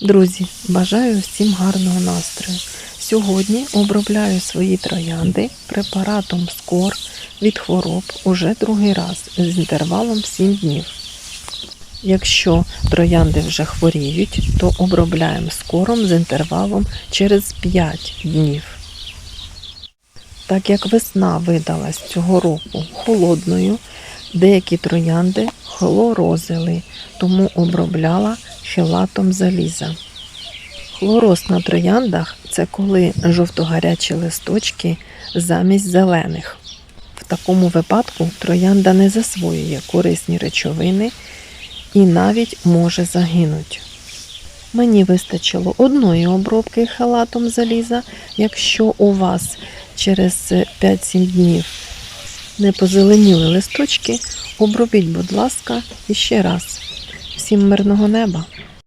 Друзі, бажаю всім гарного настрою. Сьогодні обробляю свої троянди препаратом Скор від хвороб уже другий раз з інтервалом 7 днів. Якщо троянди вже хворіють, то обробляємо скором з інтервалом через 5 днів. Так як весна видалась цього року холодною, деякі троянди хлорозили, тому обробляла хелатом заліза. Хлороз на трояндах це коли жовто-гарячі листочки замість зелених. В такому випадку троянда не засвоює корисні речовини і навіть може загинути. Мені вистачило одної обробки халатом заліза. Якщо у вас через 5-7 днів не позеленіли листочки, обробіть, будь ласка, іще раз. Всім мирного неба!